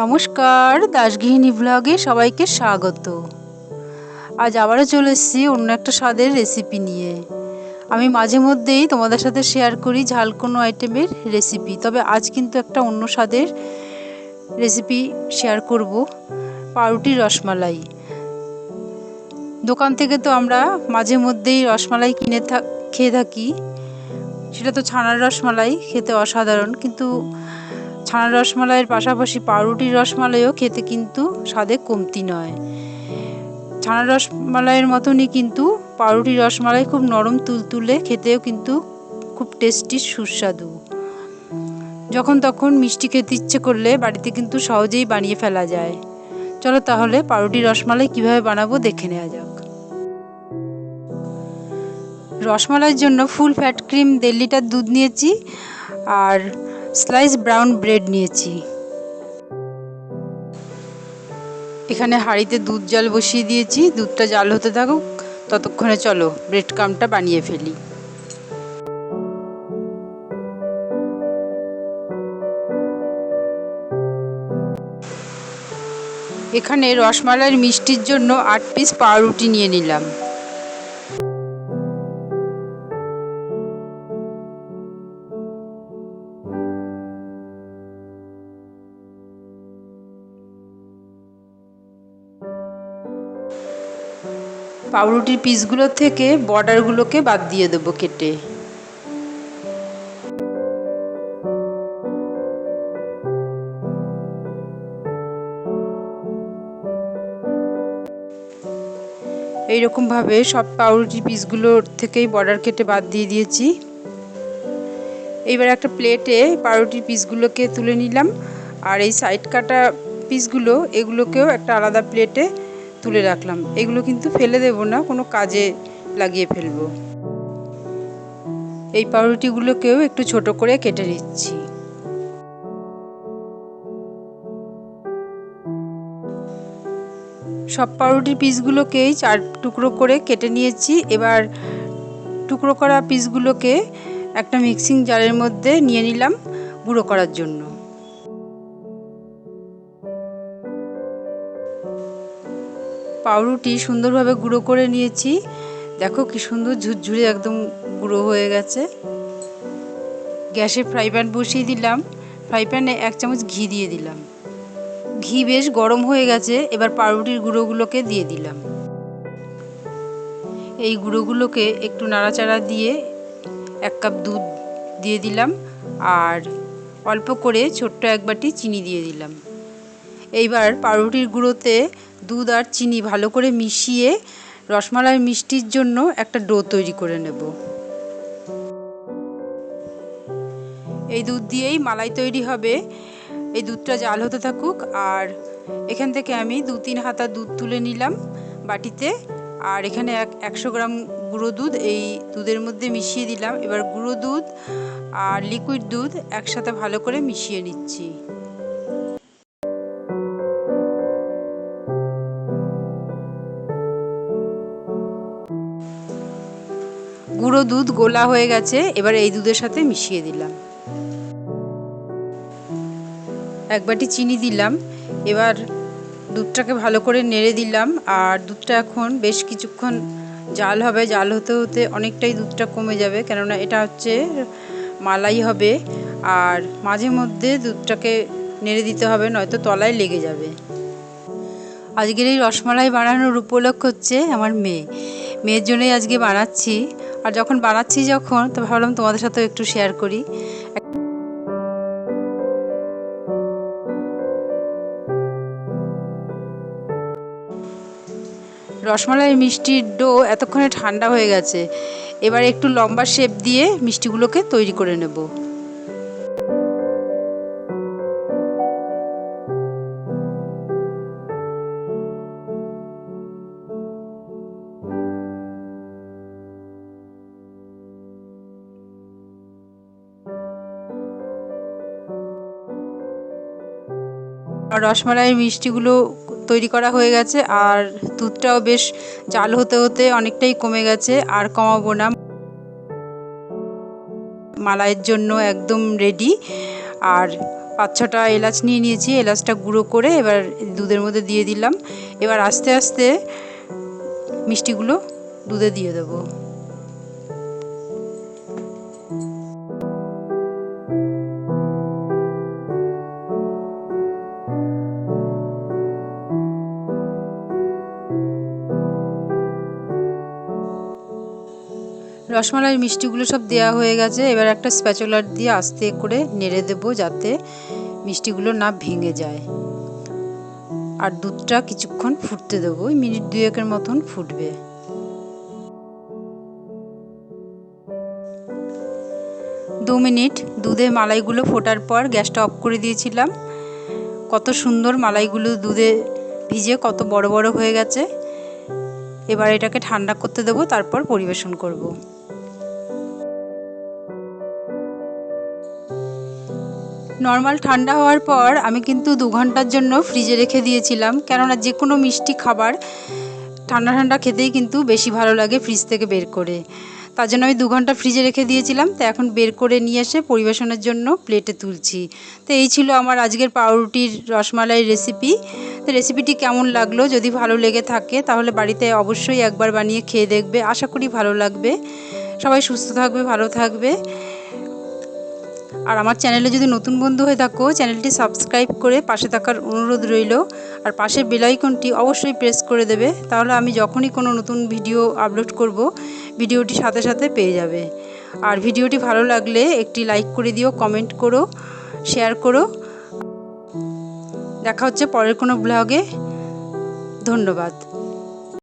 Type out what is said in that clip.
নমস্কার, দাসগৃহিণী ব্লগে সবাইকে স্বাগত। আজ আবারও চলে এসেছি অন্য একটা স্বাদের রেসিপি নিয়ে। আমি মাঝে মধ্যেই তোমাদের সাথে শেয়ার করি ঝাল কোনো আইটেমের রেসিপি তবে আজ কিন্তু একটা অন্য স্বাদের রেসিপি শেয়ার করব পাউরুটির রসমালাই। দোকান থেকে তো আমরা মাঝে মধ্যেই রসমালাই কিনে খেয়ে থাকি। সেটা তো ছানার রসমালাই, খেতে অসাধারণ, কিন্তু ছানার রসমালাইয়ের পাশাপাশি পাউরুটির রসমালাইও খেতে কিন্তু স্বাদে কমতি নয়। ছানার রসমালাইয়ের মতনই কিন্তু পাউরুটির রসমালাই খুব নরম তুলতুলে খেতেও কিন্তু খুব টেস্টি, সুস্বাদু। যখন তখন মিষ্টি খেতে ইচ্ছে করলে বাড়িতে কিন্তু সহজেই বানিয়ে ফেলা যায়। চলো তাহলে পাউরুটির রসমালাই কীভাবে বানাবো দেখে নেওয়া যাক। রসমালাইয়ের জন্য ফুল ফ্যাট ক্রিম দেড় লিটার দুধ নিয়েছি আর স্লাইস ব্রাউন ব্রেড নিয়েছি। এখানে হাঁড়িতে দুধ জল বসিয়ে দিয়েছি। দুধটা জাল হতে থাকুক, ততক্ষণে চলো ব্রেড কামটা বানিয়ে ফেলি। এখানে রসমালাইয়ের মিষ্টির জন্য আট পিস পাউরুটি নিয়ে নিলাম। পাউরুটির পিসগুলো থেকে বর্ডারগুলোকে বাদ দিয়ে দেবো কেটে। এইরকমভাবে সব পাউরুটি পিসগুলোর থেকেই বর্ডার কেটে বাদ দিয়ে দিয়েছি। এইবার একটা প্লেটে পাউরুটির পিসগুলোকে তুলে নিলাম। আর এই সাইড কাটা পিসগুলো, এগুলোকেও একটা আলাদা প্লেটে তুলে রাখলাম। এগুলো কিন্তু ফেলে দেব না কোনো কাজে লাগিয়ে ফেলব। এই পাউরুটিগুলোকেও একটু ছোট করে কেটে নিচ্ছি। সব পাউরুটির পিসগুলোকেই চার টুকরো করে কেটে নিয়েছি। এবার টুকরো করা পিসগুলোকে একটা মিক্সিং জারের মধ্যে নিয়ে নিলাম গুঁড়ো করার জন্য। পাউরুটি সুন্দরভাবে গুঁড়ো করে নিয়েছি। দেখো কি সুন্দর ঝুরঝুরে একদম গুঁড়ো হয়ে গেছে। গ্যাসে ফ্রাই প্যান বসিয়ে দিলাম। ফ্রাই প্যানে এক চামচ ঘি দিয়ে দিলাম। ঘি বেশ গরম হয়ে গেছে, এবার পাউরুটির গুঁড়োগুলোকে দিয়ে দিলাম। এই গুঁড়োগুলোকে একটু নাড়াচাড়া দিয়ে এক কাপ দুধ দিয়ে দিলাম। আর অল্প করে ছোট্ট এক বাটি চিনি দিয়ে দিলাম। এইবার পাউরুটির গুঁড়োতে দুধ আর চিনি ভালো করে মিশিয়ে রসমালাই মিষ্টির জন্য একটা ডো তৈরি করে নেব। এই দুধ দিয়েই মালাই তৈরি হবে। এই দুধটা জাল হতে থাকুক আর এখান থেকে আমি দু তিন হাতা দুধ তুলে নিলাম বাটিতে। আর এখানে এক একশো গ্রাম গুঁড়ো দুধ এই দুধের মধ্যে মিশিয়ে দিলাম। এবার গুঁড়ো দুধ আর লিকুইড দুধ একসাথে ভালো করে মিশিয়ে নিচ্ছি। গুঁড়ো দুধ গোলা হয়ে গেছে, এবার এই দুধের সাথে মিশিয়ে দিলাম। এক বাটি চিনি দিলাম, এবার দুধটাকে ভালো করে নেড়ে দিলাম, আর দুধটা এখন বেশ কিছুক্ষণ জাল হবে। জাল হতে হতে অনেকটাই দুধটা কমে যাবে, কেননা এটা হচ্ছে মালাই হবে, আর মাঝে মধ্যে দুধটাকে নেড়ে দিতে হবে, নয়তো তলায় লেগে যাবে। আজকের এই রসমালাই বানানোর উপলক্ষ হচ্ছে আমার মেয়ে। মেয়ের জন্যই আজকে বানাচ্ছি। আর যখন বানাচ্ছি যখন, তো ভাবলাম তোমাদের সাথেও একটু শেয়ার করি। রসমালাই মিষ্টির ডো এতক্ষণে ঠান্ডা হয়ে গেছে। এবার একটু লম্বা শেপ দিয়ে মিষ্টিগুলোকে তৈরি করে নেব। রসমালাইয়ের মিষ্টিগুলো তৈরি করা হয়ে গেছে, আর দুধটাও বেশ জাল হতে হতে অনেকটাই কমে গেছে, আর কমাবো না। মালাইয়ের জন্য একদম রেডি আর পাঁচ ছটা এলাচ নিয়ে নিয়েছি, এলাচটা গুঁড়ো করে এবার দুধের মধ্যে দিয়ে দিলাম। এবার আস্তে আস্তে মিষ্টিগুলো দুধে দিয়ে দেবো। রসমালাইয়ের মিষ্টিগুলো সব দেওয়া হয়ে গেছে। এবার একটা স্প্যাচুলার দিয়ে আস্তে করে নেড়ে দেবো যাতে মিষ্টিগুলো না ভেঙে যায়। আর দুধটা কিছুক্ষণ ফুটতে দেবো। ওই মিনিট দুয়েকের মতন ফুটবে। দু মিনিট দুধে মালাইগুলো ফোটার পর গ্যাসটা অফ করে দিয়েছিলাম। কত সুন্দর মালাইগুলো দুধে ভিজে কত বড় বড় হয়ে গেছে। এবার এটাকে ঠান্ডা করতে দেবো, তারপর পরিবেশন করব। নর্মাল ঠান্ডা হওয়ার পর আমি কিন্তু দু ঘণ্টার জন্য ফ্রিজে রেখে দিয়েছিলাম। কেননা যে কোনো মিষ্টি খাবার ঠান্ডা ঠান্ডা খেতেই কিন্তু বেশি ভালো লাগে ফ্রিজ থেকে বের করে। তার জন্য আমি দু ঘণ্টা ফ্রিজে রেখে দিয়েছিলাম। তো এখন বের করে নিয়ে এসে পরিবেশনের জন্য প্লেটে তুলছি। তো এই ছিল আমার আজকের পাউরুটির রসমালাই রেসিপি তো রেসিপিটি কেমন লাগল? যদি ভালো লেগে থাকে, তাহলে বাড়িতে অবশ্যই একবার বানিয়ে খেয়ে দেখবে। আশা করি ভালো লাগবে। সবাই সুস্থ থাকবে, ভালো থাকবে। আর আমার চ্যানেলে যদি নতুন বন্ধু হয়ে থাকো, চ্যানেলটি সাবস্ক্রাইব করে পাশে থাকার অনুরোধ রইল। আর পাশের বেলাইকনটি অবশ্যই প্রেস করে দেবে, তাহলে আমি যখনই কোনো নতুন ভিডিও আপলোড করব, ভিডিওটি সাথে সাথে পেয়ে যাবে। আর ভিডিওটি ভালো লাগলে একটি লাইক করে দিও, কমেন্ট করো, শেয়ার করো। দেখা হচ্ছে পরের কোনো ব্লগে। ধন্যবাদ।